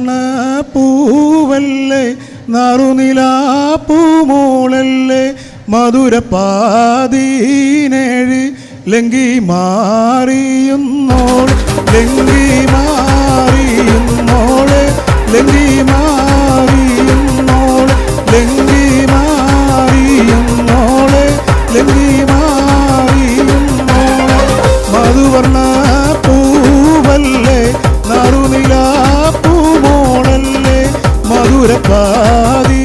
നറുവർണ പൂവല്ലേ നറുനിലാ പൂമോളല്ലേ മധുരപ്പാതീനേഴ് ലങ്കി മാറിയുന്നോൾ ലങ്കി മാറിയുന്നോൾ ലങ്കി മാറി മധുരപ്പാതി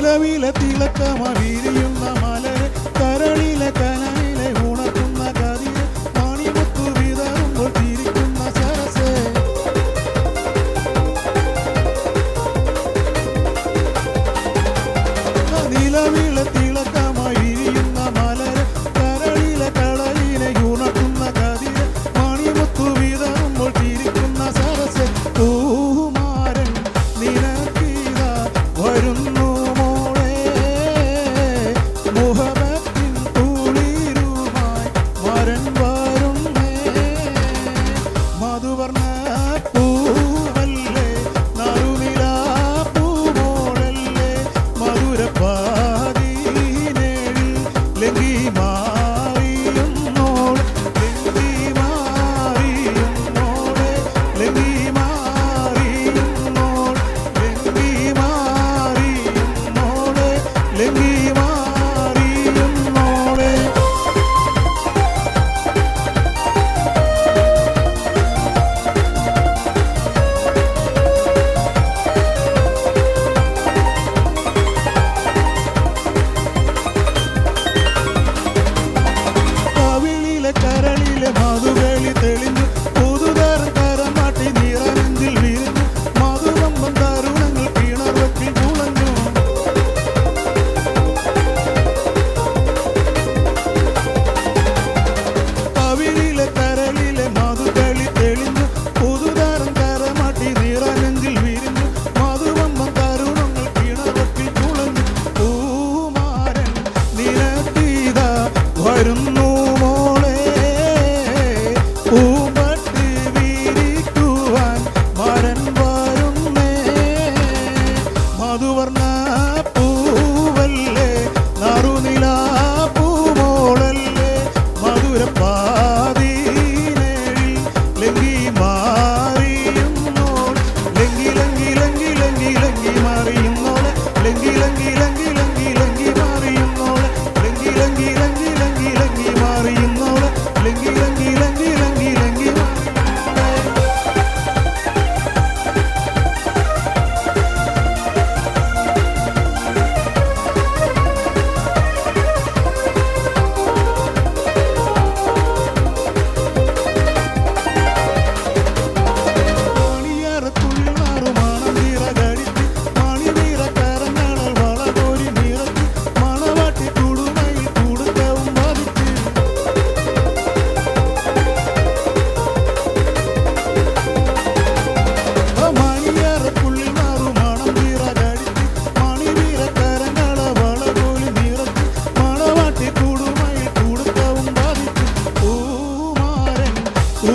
ويلا ويلا تيلا كما بيريو Let me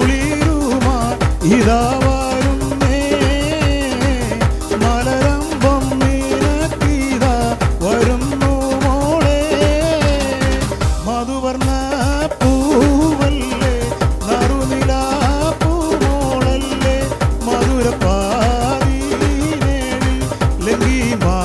കുളിരുമാ ഇതാ വരുന്നേ. മലരമ്പം നിനക്കിതാ വരുന്നു മോളെ. മധുവർണ പൂവല്ലേ നറുനിലാ പൂമോളല്ലേ മധുരപ്പാതി ലംഘിമാ